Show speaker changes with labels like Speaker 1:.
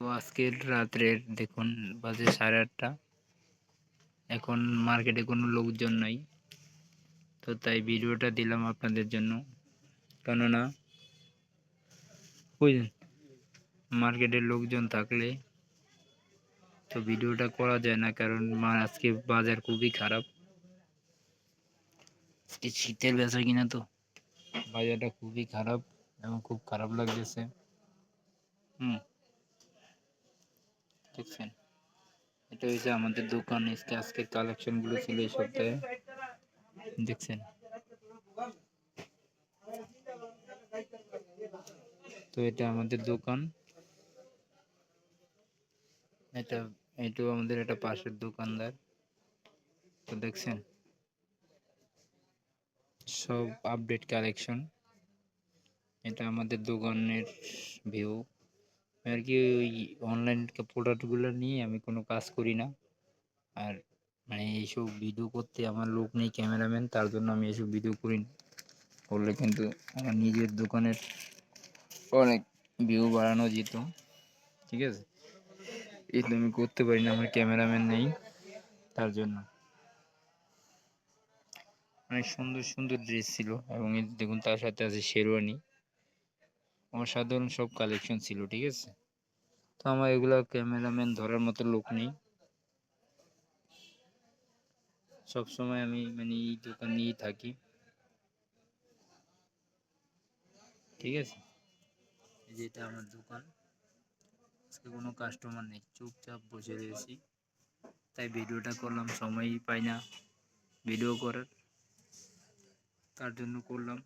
Speaker 1: তো আজকের রাত্রের দেখুন বাজে সাড়ে আটটা। এখন মার্কেটে কোনো লোকজন নাই তো তাই ভিডিওটা দিলাম আপনাদের জন্য। কেননা বুঝলেন মার্কেটের লোকজন থাকলে তো ভিডিওটা করা যায় না কারণ মা আজকে বাজার খুবই খারাপ। আজকে শীতের বেচা কিনা তো। বাজারটা খুবই খারাপ এবং খুব খারাপ লাগতেছে। হুম। দেখছেন? এটা হয়েছে আমাদের দোকান, আজকে, আজকের কালেকশনগুলো ছিল এই সপ্তাহে। দেখছেন? তো এটা আমাদের দোকান। এটা, এটাও আমাদের একটা পাশের দোকানদার। তো দেখছেন? সব আপডেট কালেকশন এটা আমাদের দোকানের ভিউ আর কি ওই অনলাইন প্রোডাক্টগুলো নিয়ে আমি কোনো কাজ করি না। আর মানে এইসব ভিডিও করতে আমার লোক নেই ক্যামেরাম্যান তার জন্য আমি এইসব ভিডিও করি করলে কিন্তু আমার নিজের দোকানের অনেক ভিউ বাড়ানো যেত। ঠিক আছে? এটা আমি করতে পারি না, আমার ক্যামেরাম্যান নেই তার জন্য। অনেক সুন্দর সুন্দর ড্রেস ছিল এবং দেখুন তার সাথে আছে শেরওয়ানি অসাধারণ সব কালেকশন ছিল, ঠিক আছে? তো আমার এগুলো ক্যামেরাম্যান ধরার মতো লোক নেই। সব সময় আমি মানে এই দোকান নিয়েই থাকি। ঠিক আছে? এই যে এটা আমার দোকান। আজকে কোনো কাস্টমার নেই, চুপচাপ বসে রয়েছি। তাই ভিডিওটা করলাম, সময়ই পাই না। ভিডিও করার। তার জন্য করলাম।